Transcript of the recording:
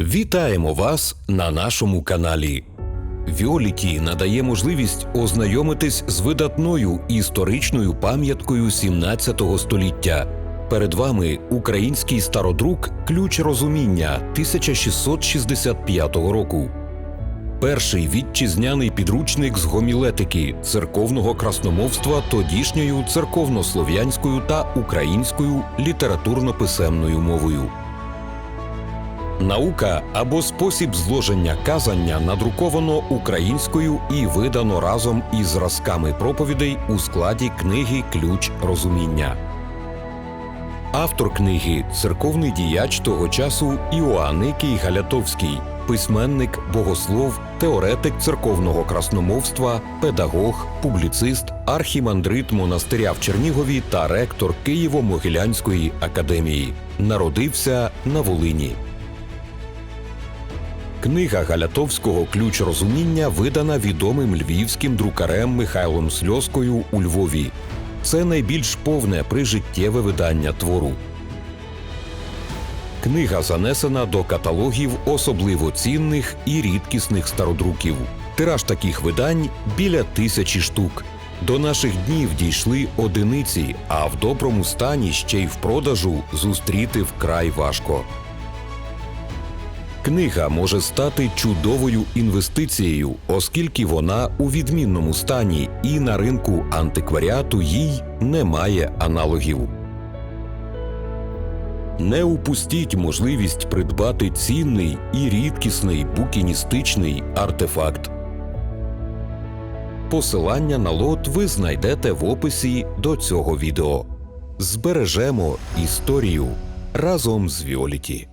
Вітаємо вас на нашому каналі. Віоліті надає можливість ознайомитись з видатною історичною пам'яткою 17 століття. Перед вами український стародрук Ключ розуміння 1665 року. Перший вітчизняний підручник з гомілетики церковного красномовства тодішньою церковнослов'янською та українською літературно-писемною мовою. Наука або спосіб зложення казання надруковано українською і видано разом із зразками проповідей у складі книги Ключ розуміння. Автор книги церковний діяч того часу Іоанникій Галятовський, письменник, богослов, теоретик церковного красномовства, педагог, публіцист, архімандрит монастиря в Чернігові та ректор Києво-Могилянської академії. Народився на Волині. Книга Галятовського Ключ розуміння видана відомим львівським друкарем Михайлом Сльозкою у Львові. Це найбільш повне прижиттєве видання твору. Книга занесена до каталогів особливо цінних і рідкісних стародруків. Тираж таких видань біля тисячі штук. До наших днів дійшли одиниці, а в доброму стані ще й в продажу зустріти вкрай важко. Книга може стати чудовою інвестицією, оскільки вона у відмінному стані і на ринку антикваріату їй немає аналогів. Не упустіть можливість придбати цінний і рідкісний букіністичний артефакт. Посилання на лот ви знайдете в описі до цього відео. Збережемо історію разом з Віоліті.